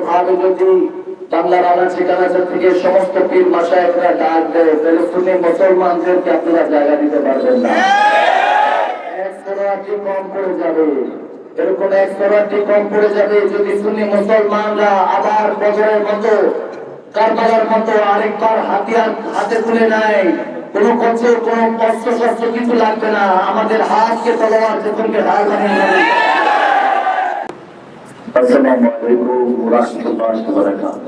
ভাবে যদি বাংলার আনাচে থেকে সমস্ত পীর মাসায়করা ডাক দেয় তাহলে শুনে মুসলমানদেরকে আপনারা জায়গা দিতে পারবেন না। এক সরাটি কম আমাদের হাতকে তলোয়ার যেতনকে হার নেবে আসসালামু আলাইকুম ওয়া রাহমাতুল্লাহি ওয়া বারাকাতুহু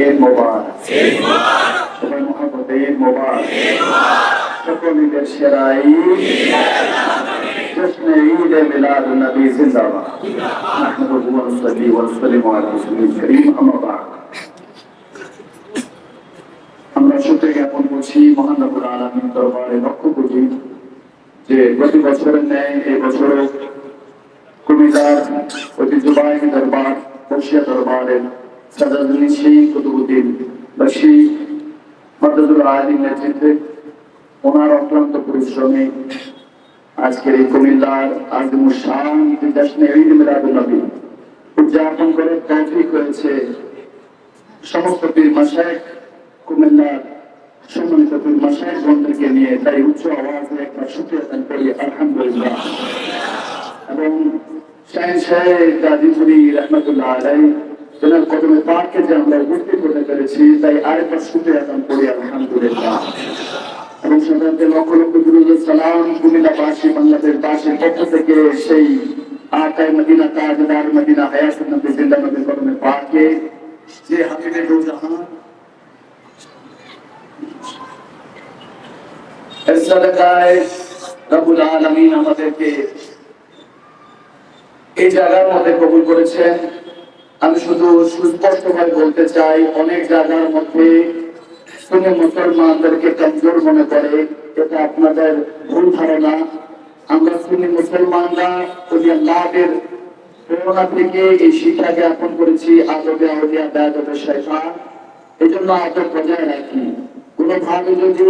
ঈদ মোবারক সবাই মোহাম্মদ ঈদ মোবারক সকল ঈদের সেরা ঈদ جشن عيد ميلاد النبي زندہ باد نحمده ونصلي ونسلم على رسوله الكريم اما بعد আমরা সত্যি জ্ঞাপন করছি মহানবুর আলমীর দরবারে লক্ষ্য করি যে প্রতি বছরের ন্যায় এই বছরও কুমিল্লার ঐতিহ্যবাহী কুমিল্লার আজমুর শান জশ্নে উদযাপন করে তৌফিক হয়েছে সমস্ত পীর মাসায়েক কুমিল্লার সম্মানিত পীর মাসায়েক গণদেরকে নিয়ে তাই উচ্চ আওয়াজে শুক্রিয়া দান করি আলহামদুলিল্লাহ। এবং শাহিন সাহেব গাজীপুরি রহমতুল্লাহ আলাই তেনার কদমে পাককে যে আমরা উপস্থিত হতে পেরেছি, তাই আরেকবার শুক্রিয়া দান করি, আলহামদুলিল্লাহ। এবং সাধারণত লক্ষ লক্ষ দুরুদ সালাম কুমিল্লাবাসী, বাংলাদেশ বাসীর পক্ষ থেকে সেই আকায় মদিনা তাজদার মদিনা হায়াত নবী জিন্দা নবীর কদমে পাকে যে হাবিবে দো জাহান এর সাদাকায় রব্বুল আলামিন আমাদেরকে এই জায়গার মধ্যে কবুল করেছেন। আমি শুধু সুস্পষ্টভাবে বলতে চাই, অনেক জায়গার মধ্যে শুনে মুসলমানদেরকে কমজোর মনে করে, এটা আপনাদের ভুল ধারণা। আমরা শুনি মুসলমানরা ওই আল্লাহের প্রেরণা থেকে এই শিক্ষা জ্ঞাপন করেছি, আদবে আউলিয়া বেয়াদবে শয়তান। এই জন্য আদব বজায় রাখি। কোন ভাবে যদি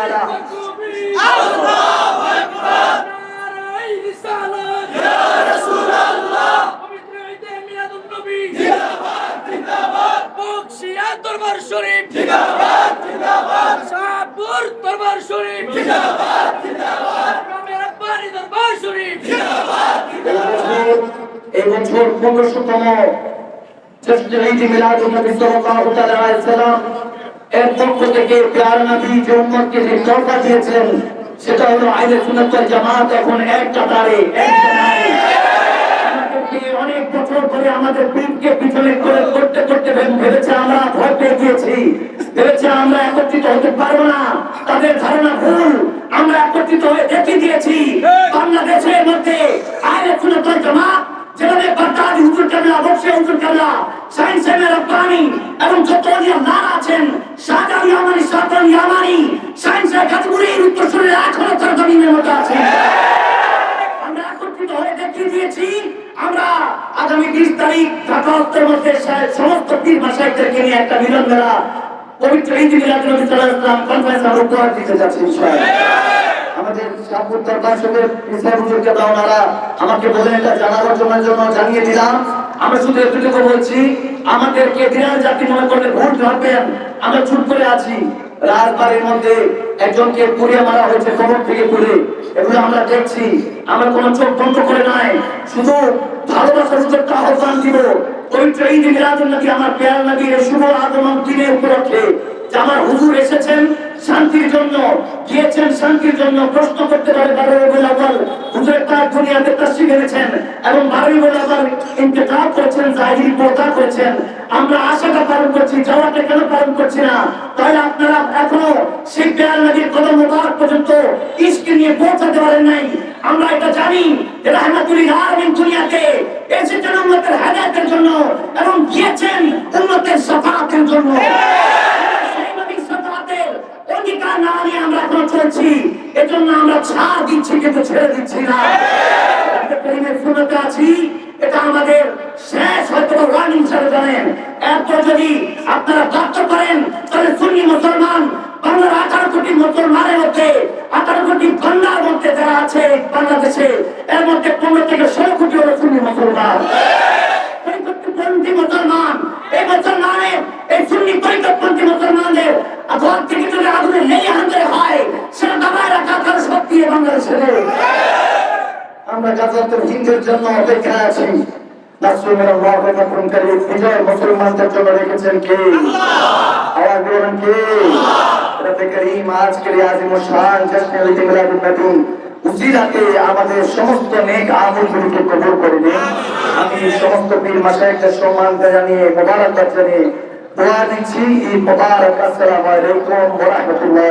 তাবারক ওয়া তাআলা নারায়ে রিসালাত ইয়া রাসূলুল্লাহ পবিত্র ঈদে মিলাদুন নবী জিন্দাবাদ জিন্দাবাদ এই বছর পনেরোশোতম ঈদ মিলাদুন নবী এর পক্ষ করে করতে তাদের ধারণা ভুল। আমরা একত্রিত হয়ে দেখে দিয়েছি বাংলাদেশের মধ্যে আইলে সুন্নাত জামাত, যেভাবে বাগদাদি হুজুর কাবলা বক্সে হুজুর কাবলা সাইন্স এবং যত নার আছেন উত্তর মধ্যে সমস্ত পীর মাসাইদেরকে নিয়ে একটা মিলন মেলা পবিত্র ঈদ মিলাদ নবী সাল্লাল্লাহু আলাইহি ওয়াসাল্লাম কনফারেন্স আমরা উপহার দিতে যাচ্ছি ইনশাআল্লাহ। আমরা করে আছি। মধ্যে একজনকে পুড়িয়ে মারা হয়েছে, কবর থেকে এগুলো আমরা দেখছি। আমরা কোনো চোখ বন্ধ করে নাই। শুধু ভালোবাসার সুযোগটা আহ্বান দিব। পবিত্র ঈদ মিলাদুন নবী আমার পেয়ার নবীর শুভ আগমন দিনের উপলক্ষে যে আমার হুজুর এসেছেন শান্তির জন্য, গিয়েছেন শান্তির জন্য, প্রশ্ন করতে পারে বারো রবিউল আউয়াল একটা দুনিয়াতে তাশরীফ এনেছেন এবং বারো রবিউল ইন্তেকাল করেছেন জাহির পর্দা করেছেন। আমরা আশাটা পালন করছি, যাওয়াটা কেন পালন করছি না? তাহলে আপনারা এখনও সেই পেয়ার নবীর কদম মোবারক পর্যন্ত ইশকে নিয়ে পৌঁছাতে পারেন নাই। আমরা এটা জানি যে রহমাতুল্লাহ আলামিন দুনিয়াতে এবং গিয়েছেন উন্নতের জন্য। অধিকার না নিয়ে আমরা এখন চলছি। এজন্য আমরা ছাড় দিচ্ছি, কিন্তু ছেড়ে দিচ্ছি না। করিমের আছি। এটা আমাদের শেষ হয়তো ওয়ার্নিং জানেন। এরপর যদি আপনারা ব্যর্থ করেন তাহলে সুন্নি মুসলমান, বাংলার আঠারো কোটি মুসলমানের মধ্যে, আঠারো কোটি বাংলার মধ্যে যারা আছে বাংলাদেশে, এর মধ্যে পনেরো থেকে ষোলো কোটি হলো সুন্নি মুসলমান। মুসলমান এই মুসলমানের এই সুন্নি পরিকল্পন্থী মুসলমানদের ঘর থেকে যদি আগুনে লেগে হাঙ্গরে হয় সেটা দাবায় রাখা কারও শক্তি বাংলাদেশে আমরা গাজাতের হিন্দের জন্য অপেক্ষায় আছি। মুসলমানদের জন্য রেখেছেন কে? আওয়াজ বলেন কে? রব্বে করিম আজকের এই আজিম শান জশ্নে মিলাদুন নবী উসি রাতে আমাদের সমস্ত নেক আমলগুলিকে কবুল করে নিন। আমি সমস্ত পীর মাশায়েখদের সম্মান জানিয়ে, মোবারকবাদ জানিয়ে দোয়া দিচ্ছি এই মোবারক। আসসালামু আলাইকুম ওয়া রাহমাতুল্লাহ।